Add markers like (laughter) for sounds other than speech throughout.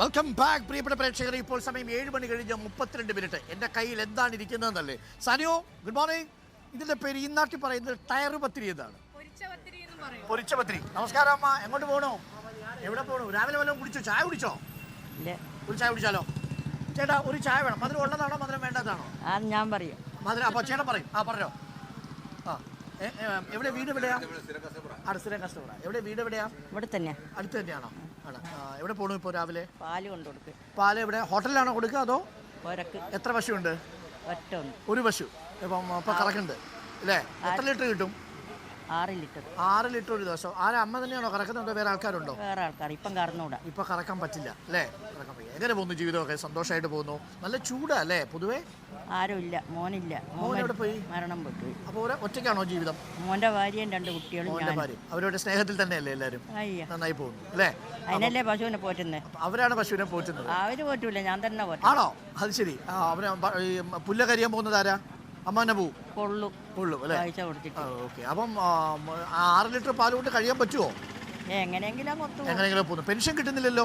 Welcome back പ്രിയപ്പെട്ട പ്രേക്ഷകരെ. ഇപ്പോൾ സമയം ഏഴ് മണി കഴിഞ്ഞ് മുപ്പത്തിരണ്ട് മിനിറ്റ്. എന്റെ കയ്യിൽ എന്താണ് ഇരിക്കുന്നതെന്നല്ലേ? സനിയോ ഗുഡ് മോർണിംഗ് ഇതിന്റെ പേര് ഈ നാട്ടിൽ പറയുന്നത് ടയർ പത്തിരി എന്നാണ്. പൊരിച്ച പത്തിരി നമസ്കാരം അമ്മ. എങ്ങോട്ട് പോകണോ എവിടെ പോകണോ രാവിലെ വല്ലതും കുടിച്ചോ? ചായ കുടിച്ചോ? ഇല്ല. ഒരു ചായ കുടിച്ചാലോ? ചേട്ടാ ഒരു ചായ വേണം. മധുരം ഉള്ളതാണോ? മധുരം വേണ്ടതാണോ? ഞാൻ പറയും. മധുരം. അപ്പോൾ ചേട്ടൻ പറയും. ആ പറഞ്ഞോ. ആ എവിടെ വീട് എവിടെയാ? അടുത്ത കസ്റ്റമറാ എവിടെ വീട് എവിടെയാ? ഇവിടെ തന്നെ അടുത്ത് തന്നെയാണോ? ആണ്. ആ, എവിടെ പോണു ഇപ്പോ രാവിലെ? പാൽ കൊണ്ട് കൊടുക്ക് പാൽ എവിടെ? ഹോട്ടലിലാണോ കൊടുക്കുക അതോ ഒരക്ക് എത്ര പശുണ്ട് ഒറ്റ ഒന്ന് ഒരു പശു. ഇപ്പം ഇപ്പം കറക്കുന്നുണ്ട്. അല്ലേ എത്ര ലിറ്റർ കിട്ടും? ആറ് ലിറ്റർ. ആറ് ലിറ്റർ ഒരു ദിവസം. ആരാ അമ്മ തന്നെയാണോ കറക്കുന്നുണ്ടോ വേറെ ആൾക്കാരുണ്ടോ? വേറെ ആൾക്കാർ ഇപ്പം കറന്നുകൂടാ ഇപ്പൊ കറക്കാൻ പറ്റില്ല അല്ലേ? കറക്കാൻ പറ്റില്ല. എങ്ങനെ പോകുന്നു ജീവിതമൊക്കെ? സന്തോഷമായിട്ട് പോകുന്നു. നല്ല ചൂടാ അല്ലേ? പൊതുവേ ആരും ഇല്ല മോനില്ല. മോൻ എവിടെ പോയി? മരണം പെട്ടു. അപ്പോൾ ഒറ്റയ്ക്കാണോ ജീവിതം? മോന്റെ ഭാര്യയും രണ്ട് കുട്ടികളും മോന്റെ ഭാര്യ അവരുടെ സ്നേഹത്തിൽ തന്നെയല്ലേ എല്ലാവരും അയ്യ. നന്നായി പോകുന്നു അല്ലേ? അതിനല്ലേ പശുവിനെ പോറ്റുന്നത് അവരാണ് പശുവിനെ പോറ്റുന്നത്. അവർ പോറ്റൂല ഞാൻ തന്നെ പോറ്റും. ആണോ? അത് ശരി. ആ അവർ പുല്ല കരിയാൻ പോകുന്നത് ആരാ? അമ്മനെ തന്നെ പോവും കൊള്ളു ഉള്ളൂ അല്ലേ? കാഴ്ച ഓക്കെ. അപ്പം ആറ് ലിറ്റർ പാൽ കൊണ്ട് കഴിയാൻ പറ്റുമോ എങ്ങനെയെങ്കിലും കൊത്തു എങ്ങനെയെങ്കിലും പോകുന്നു പെൻഷൻ കിട്ടുന്നില്ലല്ലോ?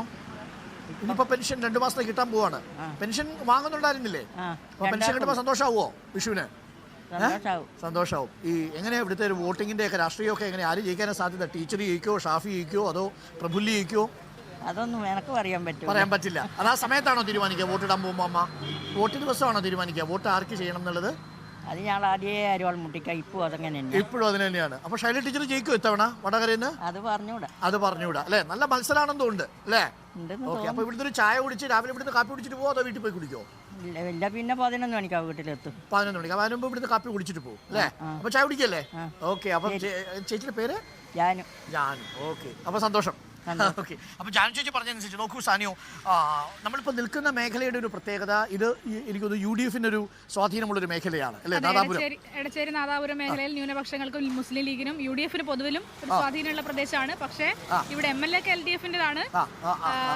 ഇനിയിപ്പോ പെൻഷൻ രണ്ടു മാസത്തേക്ക് കിട്ടാൻ പോവാണ്. പെൻഷൻ വാങ്ങുന്നുണ്ടായിരുന്നില്ലേ അപ്പൊ പെൻഷൻ കിട്ടുമ്പോ സന്തോഷാവോ വിഷുവിന്? സന്തോഷാവും. ഈ എങ്ങനെയാ ഇവിടുത്തെ ഒരു വോട്ടിങ്ങിന്റെ ഒക്കെ രാഷ്ട്രീയമൊക്കെ എങ്ങനെ ആര് ജയിക്കാനാ സാധ്യത? ടീച്ചർ ജയിക്കോ ഷാഫി ജയിക്കോ അതോ പ്രഫുല്ലി ജയിക്കോ? അതൊന്നും എനക്ക് പറയാൻ പറ്റും പറയാൻ പറ്റില്ല. അത് ആ സമയത്താണോ തീരുമാനിക്കുക? വോട്ടിടാൻ പോകുമ്പോൾ അമ്മ? വോട്ട് ദിവസമാണോ തീരുമാനിക്കുക? വോട്ട് ആർക്ക് ചെയ്യണം എന്നുള്ളത്? അത് ഞങ്ങൾ ആദ്യമേ അരിവാൾ മുട്ടിക്ക ഇപ്പം അതങ്ങനെ തന്നെ. ഇപ്പോഴും അതിന് തന്നെയാണ്. അപ്പൊ ശൈല ടീച്ചർ ജയിക്കും ഇത്തവണ വടകരയിൽ നിന്ന് അത് പറഞ്ഞൂടാ അത് പറഞ്ഞുകൂടാ അല്ലേ? നല്ല മത്സരാണെന്ന് ഉണ്ട് അല്ലേ? ഉണ്ടെന്ന് ഓക്കെ അപ്പൊ ഇവിടുത്തെ ഒരു ചായ കുടിച്ച് രാവിലെ ഇവിടുത്തെ കാപ്പി കുടിച്ചിട്ട് പോകുമോ അതോ വീട്ടിൽ പോയി കുടിക്കോ? ഇല്ല ഇല്ല പിന്നെ പതിനൊന്ന് മണിക്കാ വീട്ടിലെത്തും പതിനൊന്ന് മണിക്ക് അതിന് മുമ്പ് ഇവിടുത്തെ കാപ്പി കുടിച്ചിട്ട് പോകും അല്ലേ? അപ്പൊ ചായ കുടിക്കല്ലേ? ഓക്കെ അപ്പൊ ചേച്ചിയുടെ പേര്? ഞാനും ഞാനും ഓക്കെ. അപ്പൊ സന്തോഷം. (laughs) ഓക്കെ. അപ്പൊ ജാനു ചേച്ചി പറഞ്ഞതനുസരിച്ച് നോക്കൂ സാനിയോ. നമ്മളിപ്പോ നിൽക്കുന്ന മേഖലയുടെ ഒരു പ്രത്യേകത ഇത് എനിക്ക് എനിക്കൊന്ന് യു ഡി എഫിന്റെ ഒരു സ്വാധീനമുള്ള ഒരു മേഖലയാണ് അല്ലേ? നാദാപുരം. എടച്ചേരി നാദാപുരം മേഖലയിൽ ന്യൂനപക്ഷങ്ങൾക്കും മുസ്ലിം ലീഗിനും യു ഡി എഫിന് പൊതുവിലും സ്വാധീനമുള്ള പ്രദേശമാണ്. പക്ഷേ ഇവിടെ M L A L D എഫിന്റെതാണ്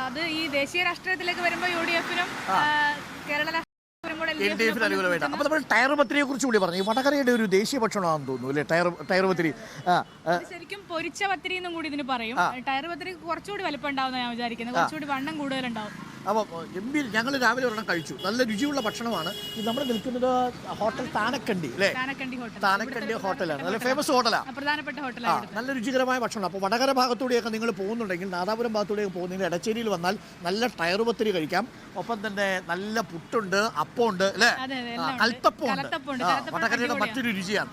അത് ഈ ദേശീയ രാഷ്ട്രീയത്തിലേക്ക് വരുമ്പോൾ യു ഡി എഫിനും കേരള ഡി എഫിന് അനുകൂലമായിട്ട്. അപ്പൊ നമ്മൾ ടയർ പത്രിയെ കുറിച്ച് കൂടി പറഞ്ഞു. വടകരയുടെ ഒരു ദേശീയ ഭക്ഷണമാണെന്ന് തോന്നുന്നു അല്ലേ? ടയർ ടയർ പത്തിരി. ശരിക്കും പൊരിച്ച പത്തിരി എന്നും കൂടി ഇതിന് പറയും. ടയർ പത്തിരി കുറച്ചുകൂടി വലിപ്പം ഉണ്ടാവുന്ന ഞാൻ വിചാരിക്കുന്നത്. കുറച്ചുകൂടി വണ്ണം കൂടുതലുണ്ടാവും. അപ്പോൾ ഗംഭീർ ഞങ്ങൾ രാവിലെ ഒരെണ്ണം കഴിച്ചു. നല്ല രുചിയുള്ള ഭക്ഷണമാണ്. ഇത് നമ്മൾ നിൽക്കുന്നത് ഹോട്ടൽ താനക്കണ്ടി അല്ലേ? താനക്കണ്ടി ഹോട്ടലാണ്. നല്ല ഫേമസ് ഹോട്ടലാണ് പ്രധാനപ്പെട്ട ഹോട്ടലാണ് നല്ല രുചികരമായ ഭക്ഷണം. അപ്പോൾ വടകര ഭാഗത്തൂടെയൊക്കെ നിങ്ങൾ പോകുന്നുണ്ടെങ്കിൽ നാദാപുരം ഭാഗത്തൂടെയൊക്കെ പോകുന്നെങ്കിൽ എടച്ചേരിയിൽ വന്നാൽ നല്ല ടയർ പത്തിരി കഴിക്കാം. ഒപ്പം തന്നെ നല്ല പുട്ടുണ്ട് അപ്പമുണ്ട് അല്ലേ? കൽത്തപ്പമുണ്ട് വടകരയുടെ മറ്റൊരു രുചിയാണ്.